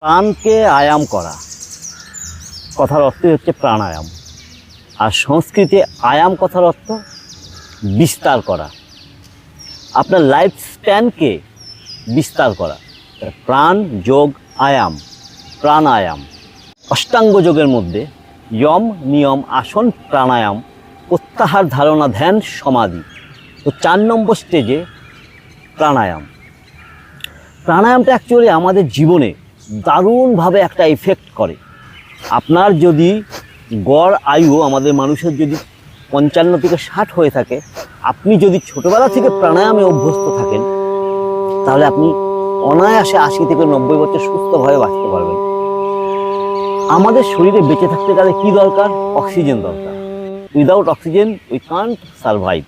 প্রাণকে আয়াম করা। কথার অর্থই হচ্ছে প্রাণায়াম। আর সংস্কৃতে আয়াম কথার অর্থ বিস্তার করা। আপনার লাইফ স্প্যানকে বিস্তার করা। প্রাণ, যোগ, আয়াম, প্রাণায়াম। অষ্টাঙ্গ যোগের মধ্যে যম নিয়ম, আসন, প্রাণায়াম, প্রত্যাহার ধারণা, ধ্যান, সমাধি। তো চার নম্বর স্টেজে প্রাণায়াম। প্রাণায়ামটা অ্যাকচুয়ালি আমাদের জীবনে দারুণভাবে একটা ইফেক্ট করে। আপনার যদি গড় আয়ু আমাদের মানুষের যদি পঞ্চান্ন থেকে ষাট হয়ে থাকে, আপনি যদি ছোটবেলা থেকে প্রাণায়ামে অভ্যস্ত থাকেন, তাহলে আপনি অনায়াসে আশি থেকে নব্বই বছর সুস্থভাবে বাঁচতে পারবেন। আমাদের শরীরে বেঁচে থাকতে গেলে কি দরকার? অক্সিজেন দরকার। Without oxygen we can't survive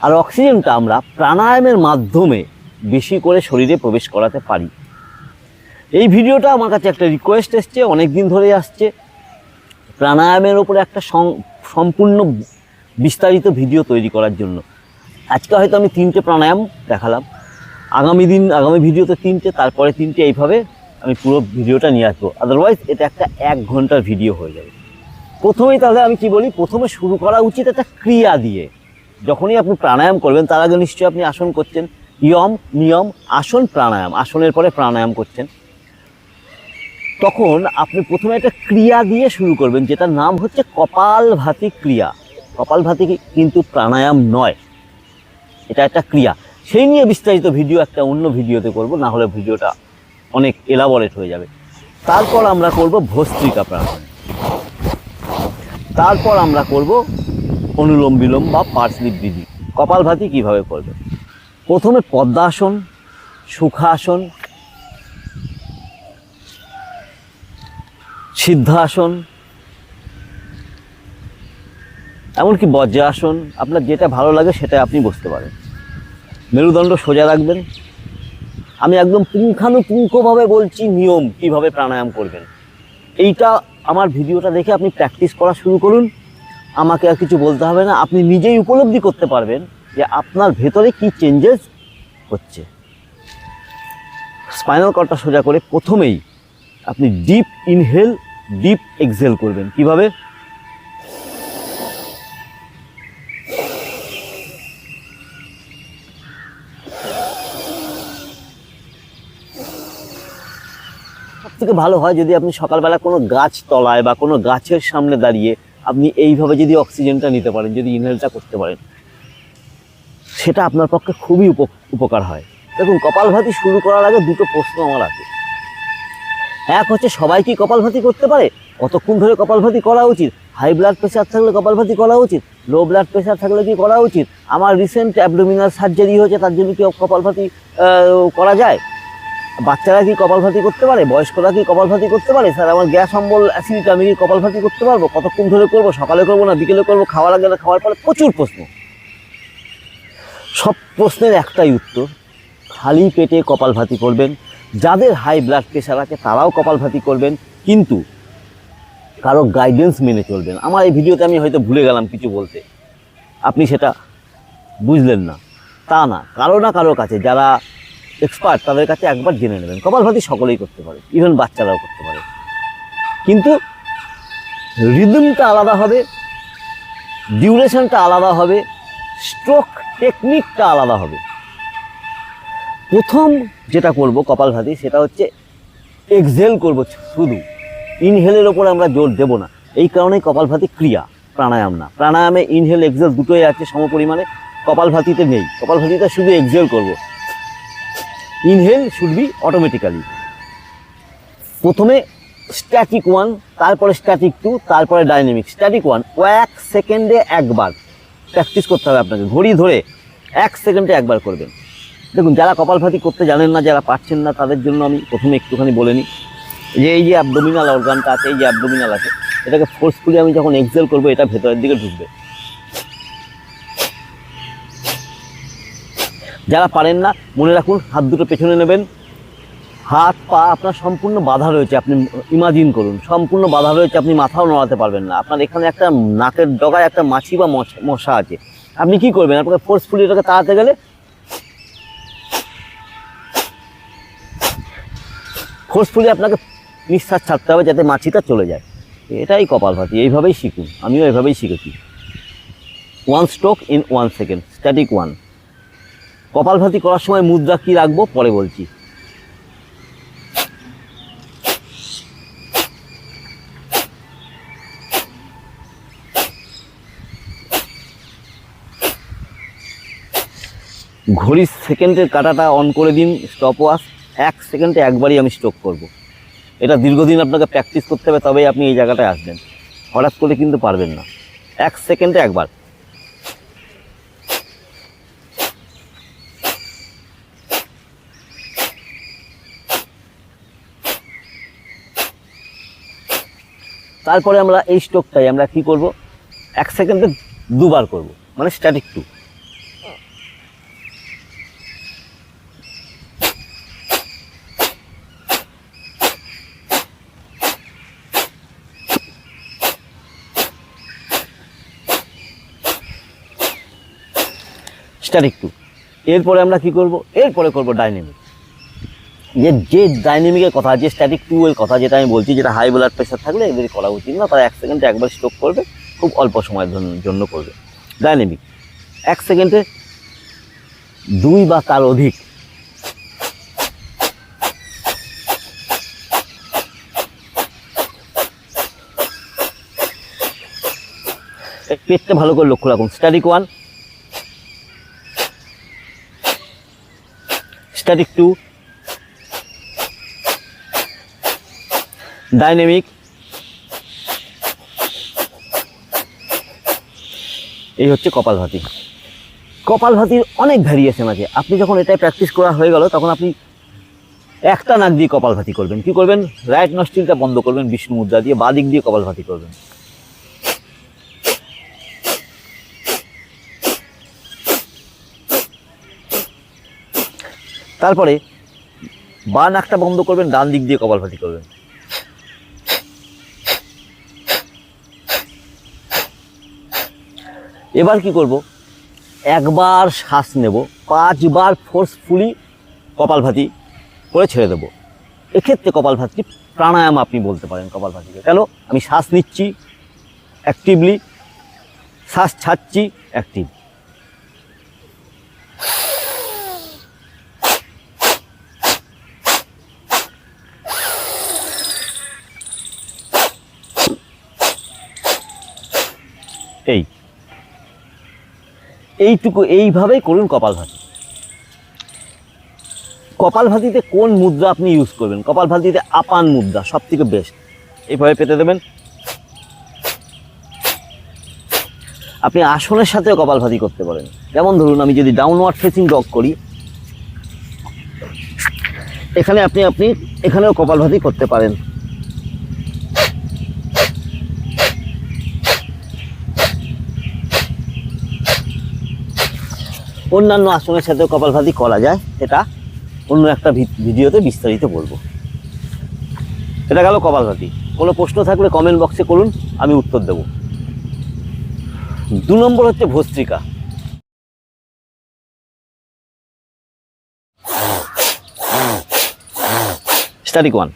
আর অক্সিজেনটা আমরা প্রাণায়ামের মাধ্যমে বেশি করে শরীরে প্রবেশ করাতে পারি। এই ভিডিওটা আমার কাছে একটা রিকোয়েস্ট এসছে অনেক দিন ধরে আসছে। প্রাণায়ামের ওপরে একটা সম্পূর্ণ বিস্তারিত ভিডিও তৈরি করার জন্য। আজকে হয়তো আমি তিনটে প্রাণায়াম দেখালাম। আগামী দিন, আগামী ভিডিওতে তিনটে, তারপরে তিনটে, এইভাবে আমি পুরো ভিডিওটা নিয়ে আসব। আদারওয়াইজ এটা একটা এক ঘণ্টার ভিডিও হয়ে যাবে। প্রথমেই তাহলে আমি কি বলি, প্রথমে শুরু করা উচিত একটা ক্রিয়া দিয়ে। যখনই আপনি প্রাণায়াম করবেন, তার আগে নিশ্চয়ই আপনি আসন করছেন। ইয়ম, নিয়ম, আসন, প্রাণায়াম। আসনের পরে প্রাণায়াম করছেন। তখন আপনি প্রথমে একটা ক্রিয়া দিয়ে শুরু করবেন, যেটার নাম হচ্ছে কপালভাতি ক্রিয়া। কপালভাতি কিন্তু প্রাণায়াম নয়। এটা একটা ক্রিয়া। সেই নিয়ে বিস্তারিত ভিডিও, একটা অন্য ভিডিওতে করব, না হলে ভিডিওটা অনেক এলাবরেট হয়ে যাবে। তারপর আমরা করব ভস্ত্রিকা প্রাণায়াম। তারপর আমরা করব অনুলোম বিলোম বা পার্সলিপ বিধি। কপালভাতি কীভাবে করবে প্রথমে পদ্মাসন, সুখাসন সিদ্ধাসন, এমনকি বজ্রাসন, আপনার যেটা ভালো লাগে সেটা আপনি বসতে পারেন। মেরুদণ্ড সোজা রাখবেন। আমি একদম পুঙ্খানুপুঙ্খভাবে বলছি নিয়ম কীভাবে প্রাণায়াম করবেন। এইটা আমার ভিডিওটা দেখে আপনি প্র্যাকটিস করা শুরু করুন। আমাকে আর কিছু বলতে হবে না। আপনি নিজেই উপলব্ধি করতে পারবেন যে আপনার ভেতরে কি চেঞ্জেস হচ্ছে। স্পাইনাল কর্ডটা সোজা করে প্রথমেই আপনি ডিপ ইনহেল ডিপ এক্সেল করবেন। কীভাবে? থেকে ভালো হয় যদি আপনি সকালবেলা কোনো গাছ তলায় বা কোনো গাছের সামনে দাঁড়িয়ে আপনি এইভাবে যদি অক্সিজেনটা নিতে পারেন, যদি ইনহেলটা করতে পারেন, সেটা আপনার পক্ষে খুবই উপ- উপকার হয়। দেখুন, কপালভাতি শুরু করার আগে দুটো প্রশ্ন আমার আছে। এক হচ্ছে সবাই কি কপালভাতি করতে পারে? কতক্ষণ ধরে কপালভাতি করা উচিত? হাই ব্লাড প্রেশার থাকলে কপালভাতি করা উচিত? লো ব্লাড প্রেশার থাকলে কি করা উচিত? আমার রিসেন্ট অ্যাবডোমিনাল সার্জারি হয়েছে, তার জন্য কি কপালভাতি করা যায়? বাচ্চারা কি কপালভাতি করতে পারে? বয়স্করা কি কপালভাতি করতে পারে? স্যার, আমার গ্যাস, অম্বল অ্যাসিডিটি আমি কি কপালভাতি করতে পারব? কতক্ষণ ধরে করব? সকালে করব না বিকেলে করব? খাওয়ার আগে না খাওয়ার পরে প্রচুর প্রশ্ন। সব প্রশ্নের একটাই উত্তর, খালি পেটে কপালভাতি করবেন। যাদের হাই ব্লাড প্রেশার আছে, তারাও কপালভাতি করবেন, কিন্তু কারও গাইডেন্স মেনে চলবেন। আমার এই ভিডিওতে আমি হয়তো ভুলে গেলাম কিছু বলতে। আপনি সেটা বুঝলেন না। তা না, কারও না কারও কাছে, যারা এক্সপার্ট তাদের কাছে একবার জেনে নেবেন। কপালভাতি সকলেই করতে পারে ইভেন বাচ্চারাও করতে পারে। কিন্তু রিদমটা আলাদা হবে ডিউরেশনটা আলাদা হবে স্ট্রোক টেকনিকটা আলাদা হবে। প্রথম যেটা করব কপালভাতি সেটা হচ্ছে এক্সেল করব শুধু। ইনহেলের ওপর আমরা জোর দেব না। এই কারণেই কপালভাতি ক্রিয়া, প্রাণায়াম না। প্রাণায়ামে ইনহেল এক্সেল দুটোই আছে সমপরিমাণে কপালভাতিতে নেই। কপালভাতিতে শুধু এক্সেল করব। ইনহেল শুড বি অটোমেটিক্যালি প্রথমে স্ট্যাটিক ওয়ান তারপরে স্ট্যাটিক টু তারপরে ডাইনামিক স্ট্যাটিক ওয়ান এক সেকেন্ডে একবার। প্র্যাকটিস করতে হবে আপনাকে। ঘড়ি ধরে এক সেকেন্ডে একবার করবেন। দেখুন, যারা কপালভাতি করতে জানেন না, যারা পারছেন না, তাদের জন্য আমি প্রথমে একটুখানি বলে নিই যে, এই যে অ্যাবডোমিনাল অর্গানটা আছে, এই যে অ্যাবডোমিনাল আছে, এটাকে ফোর্সফুলি আমি যখন এক্সেল করব, এটা ভেতরের দিকে ঢুকবে। যারা পারেন না, মনে রাখুন, হাত দুটো পেছনে নেবেন। হাত, পা আপনার সম্পূর্ণ বাধা রয়েছে, আপনি ইমাজিন করুন, সম্পূর্ণ বাধা রয়েছে, আপনি মাথাও নড়াতে পারবেন না। আপনার এখানে একটা নাকের ডগায় একটা মাছি বা মশা- মশা আছে। আপনি কি করবেন? আপনাকে ফোর্সফুলি এটাকে তাড়াতে গেলে ফোর্সফুলি আপনাকে নিঃশ্বাস ছাড়তে হবে যাতে মাছিটা চলে যায়। এটাই কপালভাতি এইভাবেই শিখুন। আমিও এভাবেই শিখেছি। One stroke in one second static one Kapalbhati করার সময় মুদ্রা কী রাখব? পরে বলছি। ঘড়ির সেকেন্ডের কাটাটা অন করে দিন স্টপ ওয়াচ এক সেকেন্ডে একবারই আমি স্ট্রোক করব। এটা দীর্ঘদিন আপনাকে প্র্যাকটিস করতে হবে, তবেই আপনি এই জায়গাটায় আসবেন। হঠাৎ করে কিন্তু পারবেন না। এক সেকেন্ডে একবার। তারপরে আমরা এই স্ট্রোকটাই আমরা কি করব? এক সেকেন্ডে দুবার করব। মানে স্ট্যাটিক টু স্ট্যাটিক টু এরপরে আমরা কি করব? এরপরে করব ডাইনামিক যে যে ডাইনামিকের কথা, যে স্ট্যাটিক টু এর কথা যেটা আমি বলছি, যেটা হাই ব্লাড প্রেশার থাকলে এদের করা উচিত না, তারা এক সেকেন্ডে একবার স্ট্রোক করবে, খুব অল্প সময়ের জন্য- করবে। ডাইনামিক এক সেকেন্ডে দুই বা তার অধিক পেটটা ভালো করে লক্ষ্য রাখুন। Static one static two dynamic. এই হচ্ছে কপালভাতি কপালভাতির অনেক ভ্যারিয়েশন আছে। আপনি যখন এটাই প্র্যাকটিস করা হয়ে গেল, তখন আপনি একটা নাক দিয়ে কপালভাতি করবেন। কি করবেন? রাইট নস্টিলটা বন্ধ করবেন, বিষ্ণু মুদ্রা দিয়ে বাঁ দিক দিয়ে কপালভাতি করবেন। তারপরে বা নাকটা বন্ধ করবেন, ডান দিক দিয়ে কপালভাতি করবেন। এবার কি করব? একবার শ্বাস নেব, পাঁচবার ফোর্সফুলি কপালভাতি করে ছেড়ে দেব। এক্ষেত্রে কপালভাতি প্রাণায়াম আপনি বলতে পারেন কপালভাতিকে কেন? আমি শ্বাস নিচ্ছি অ্যাক্টিভলি শ্বাস ছাড়ছি অ্যাক্টিভ এই। এইটুকু এইভাবেই করুন কপালভাতি। কপালভাতিতে কোন মুদ্রা আপনি ইউজ করবেন? কপালভাতিতে আপান মুদ্রা সব থেকে বেস্ট এইভাবে পেতে দেবেন। আপনি আসনের সাথেও কপালভাতি করতে পারেন। যেমন ধরুন, আমি যদি ডাউনওয়ার্ড ফেসিং ডগ করি, এখানে আপনি আপনি এখানেও কপালভাতি করতে পারেন। অন্যান্য আসনের সাথে কপালভাতি করা যায় সেটা অন্য একটা ভিডিওতে বিস্তারিত বলব। এটা গেল কপালভাতি। কোনো প্রশ্ন থাকলে কমেন্ট বক্সে করুন, আমি উত্তর দেব। দু নম্বর হচ্ছে ভস্ত্রিকা। স্টাডিক ওয়ান